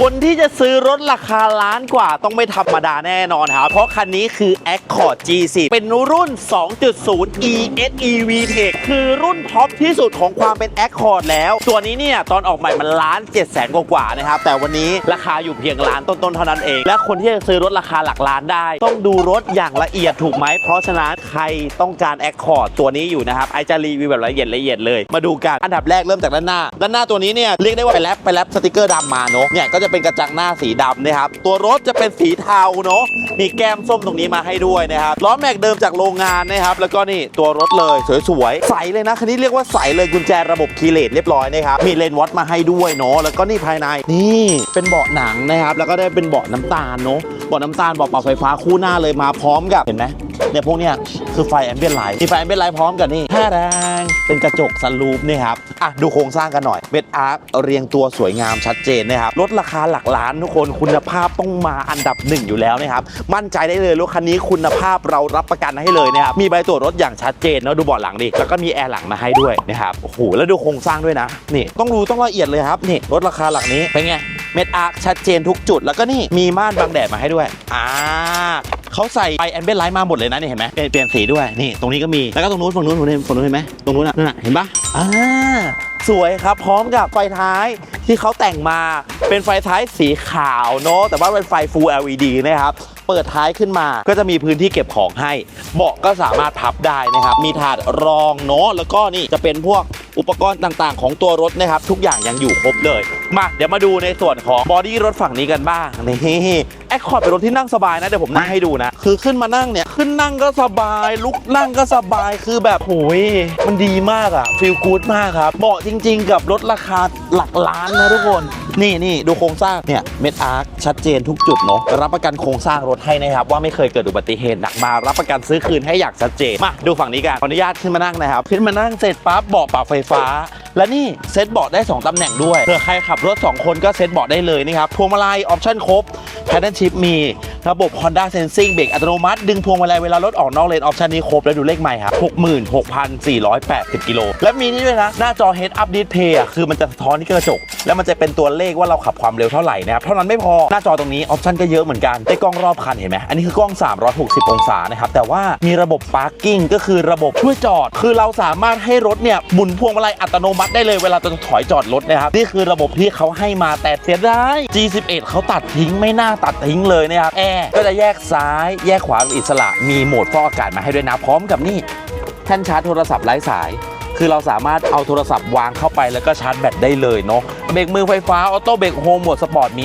คนที่จะซื้อรถราคาล้านกว่าต้องไม่ธรรมดาแน่นอนครับ เพราะคันนี้คือ Accord G10 เป็นรุ่น 2.0 ESEV Tech คือรุ่นท็อปที่สุดของความเป็น Accord แล้ว ตัวนี้เนี่ย ตอนออกใหม่มันล้าน7แสนกว่าๆนะครับ แต่วันนี้ราคาอยู่เพียงล้านต้นๆ เท่านั้นเอง และคนที่จะซื้อรถราคาหลักล้านได้ ต้องดูรถอย่างละเอียดถูกไหม เพราะฉะนั้นใครต้องการ Accord ตัวนี้อยู่นะครับไอจะรีวิวแบบละเอียดละเอียดเลย มาดูกันอันดับแรกเริ่มจากด้านหน้า ด้านหน้าตัวนี้เนี่ยเรียกได้ว่าไปแรปไปแรปสติกเกอร์ดำมาเนาะเนี่ยก็จะเป็นกระจังหน้าสีดำนะครับ ตัวรถจะเป็นสีเทาเนาะมีแก้มส้มตรงนี้มาให้ด้วยนะครับล้อแม็กเดิมจากโรงงานนะครับ แล้วก็นี่ตัวรถเลยสวยๆใสเลยนะคันนี้เรียกว่าใสเลยกุญแจระบบคีย์เลสเรียบร้อยนะครับมีเลนวัดมาให้ด้วยเนาะแล้วก็นี่ภายในนี่เป็นเบาะหนังนะครับ แล้วก็ได้เป็นเบาะน้ำตาลเนาะเบาะน้ำตาลเบาะปรับไฟฟ้าคู่หน้าเลยมาพร้อมกับเห็นไหม เนี่ยพวกเนี้ยคือไฟแอมเบียนไลท์มีไฟแอมเบียนไลท์พร้อมกับนี่แท่แรงเป็นกระจกซันรูฟนี่ครับอะดูโครงสร้างกันหน่อยเม็ดอาร์คเรียงตัวสวยงามชัดเจนนะครับรถราคาหลักล้านทุกคนคุณภาพต้องมาอันดับหนึ่งอยู่แล้วนะครับมั่นใจได้เลยรถคันนี้คุณภาพเรารับประกันให้เลยนะครับมีใบตรวจรถอย่างชัดเจนเนาะดูเบาะหลังดิแล้วก็มีแอร์หลังมาให้ด้วยนะครับโอ้โหแล้วดูโครงสร้างด้วยนะนี่ต้องดูต้องละเอียดเลยครับนี่รถราคาหลักนี้เป็นไงเม็ดอาร์คชัดเจนทุกจุด แล้วก็นี่มีม่านบังแดดมาให้ด้วยอ่า เขาใส่ไฟแอมเบนไลท์มาหมดเลยนะนี่เห็นไหมเปลี่ยนเปลี่ยนสีด้วยนี่ตรงนี้ก็มีแล้วก็ตรงนู้นฝั่งนู้นฝั่งนู้นฝั่งนู้นเห็นไหมตรงนู้นน่ะนั่นน่ะเห็นปะอ่าสวยครับพร้อมกับไฟท้ายที่เขาแต่งมาเป็นไฟท้ายสีขาวเนาะแต่ว่าเป็นไฟ Full LED นะครับเปิดท้ายขึ้นมาก็จะมีพื้นที่เก็บของให้เบาะก็สามารถพับได้นะครับ มีถาดรองเนาะแล้วก็นี่จะเป็นพวกอุปกรณ์ต่างๆ ของตัวรถนะครับ ทุกอย่างยังอยู่ครบเลย มาเดี๋ยวมาดูในส่วนของบอดี้รถฝั่งนี้กันบ้างนี่แอคคอร์ดเป็นรถที่นั่งสบายนะ เดี๋ยวผมนั่งให้ดูนะ คือขึ้นมานั่งเนี่ย ขึ้นนั่งก็สบาย ลุกนั่งก็สบายคือแบบโอ้ยมันดีมากอะฟีลกู๊ดมากครับเหมาะจริง ๆ กับรถราคาหลักล้านนะทุกคน นี่นี่ดูโครงสร้างเนี่ยเม็ดอาร์คชัดเจนทุกจุดเนาะรับประกันโครงสร้างรถให้นะครับ ว่าไม่เคยเกิดอุบัติเหตุหนักมารับประกันซื้อคืนให้อย่างชัดเจนมาดูฝั่งนี้กันขออนุญาตขึ้นมานั่งนะครับ ขึ้นมานั่งเสร็จปั๊บเบาะปรับไฟฟ้าและนี่เซ็ตเบาะได้ 2ตำแหน่งด้วยเผื่อใครขับรถ 2 คนก็เซ็ตเบาะได้เลยนะครับพวงมาลัยออปชั่นครบแพดเดิลชิพมี ระบบ Honda Sensing เบรกอัตโนมัติ ดึงพวงมาลัยเวลารถออกนอกเลนออปชั่นนี้ครบ แล้วดูเลขใหม่ครับ66,480 กิโล และมีนี่ด้วยนะ หน้าจอ Head Up Display คือมันจะสะท้อนที่กระจก แล้วมันจะเป็นตัวเลขว่าเราขับความเร็วเท่าไหร่นะครับ เท่านั้นไม่พอหน้าจอตรงนี้ออปชั่นก็เยอะเหมือนกันได้กล้องรอบคันเห็นไหมอันนี้คือกล้อง 360 องศานะครับแต่ว่ามีระบบ Parking ก็คือระบบช่วยจอด คือเราสามารถให้รถเนี่ยหมุนพวงมาลัยอัตโนมัติได้เลยเวลาจะถอยจอดรถนะครับนี่คือระบบที่เขาให้มาแต่เสียดาย G11 เขาตัดทิ้งไม่น่าตัดทิ้งเลยนะครับแอร์ก็จะแยกซ้าย แยกขวาเป็นอิสระ มีโหมดฟอกอากาศมาให้ด้วยนะ พร้อมกับนี่แท่นชาร์จโทรศัพท์ไร้สาย คือเราสามารถเอาโทรศัพท์วางเข้าไปแล้วก็ชาร์จแบตได้เลยเนาะ เบรกมือไฟฟ้า ออโต้เบรกโฮมโหมดสปอร์ตมี